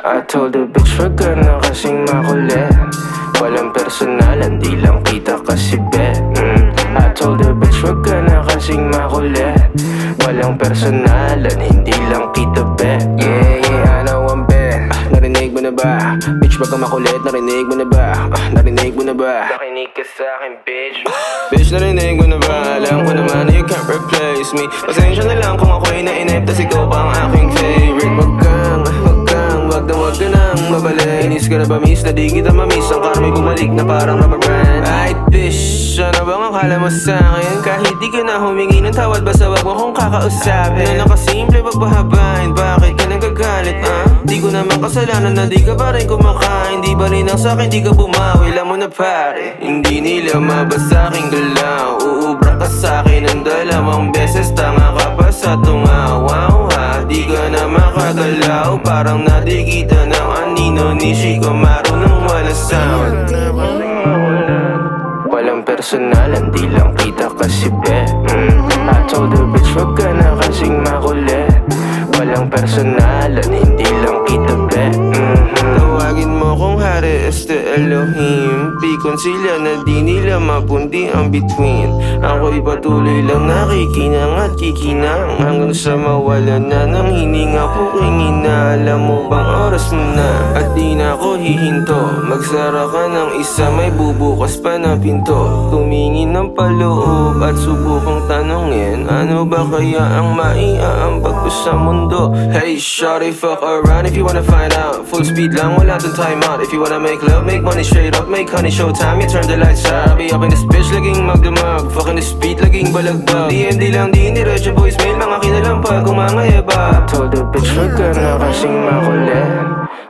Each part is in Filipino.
I told the bitch wag ka na kasing makulit Walang personalan, di lang kita kasi bet mm. I told the bitch wag ka na kasing makulit Walang personalan, hindi lang kita bet Yeah, yeah, I know I'm bad ah, Narinig mo na ba? Bitch, wag ka makulit, narinig mo na ba? Ah, narinig mo na ba? Nakinig ka sa akin, bitch Bitch, narinig mo na ba? Alam ko naman na you can't replace me Pasensya na lang kung ako'y nainip Tas ikaw pa ang aking nang mabalik Inis ka na ba miss? Na di kita mamiss. Ang karma'y bumalik na parang rubber band. Ay, bitch, ano bang akala mo sa akin? Kahit di ka na humingi ng tawad Basta wag mo kong kakausapin. Na nakasimple, wag Bakit ka nagagalit, ah? Di ko naman kasalanan na di ka pa rin kumakain. Di ba rin ang sa'kin, di ka bumawi? Alam mo na pare Hindi nila mabasa aking galaw. Uubra ka sa'kin ng dalawang beses. Tanga ka makagalaw Parang nadigita ng anino. Ni Chico Marunong wala sound. Walang personalan, di lang kita kasi be mm. I told the bitch wag ka na kasing makulit Walang personalan, hindi lang kita be mm. Tawagin mo kung hari este Elohim Pikon sila na di nila mapundi ang between Ako'y patuloy lang nakikinang at kikinang Hanggang sa mawala na ng hininga ko na Alam mo bang oras mo na? At di na ako hihinto. Magsara ka ng isa may bubukas pa na pinto. Tumingin ng paloob at subukang tanongin Ano ba kaya ang maiaambag ko sa mundo? Hey shawty fuck around if you wanna find out. Full speed lang wala dun time out. If you wanna make love make money straight up Make honey showtime you turn the lights out Be up in this bitch laging magdamag Fucking this beat laging balagbag. DMD lang di diretso voicemail Mga kinalampag kung mga yaba Told the bitch wag ka na kasing makulit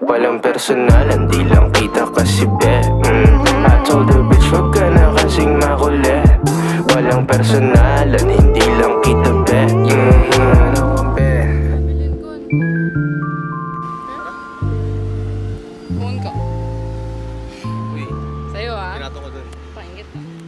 Walang personalan di lang kita kasi be mm. I told the bitch wag ka na kasing makulit Walang personalan hindi lang kita be yeah, nato ko dun. Paingit.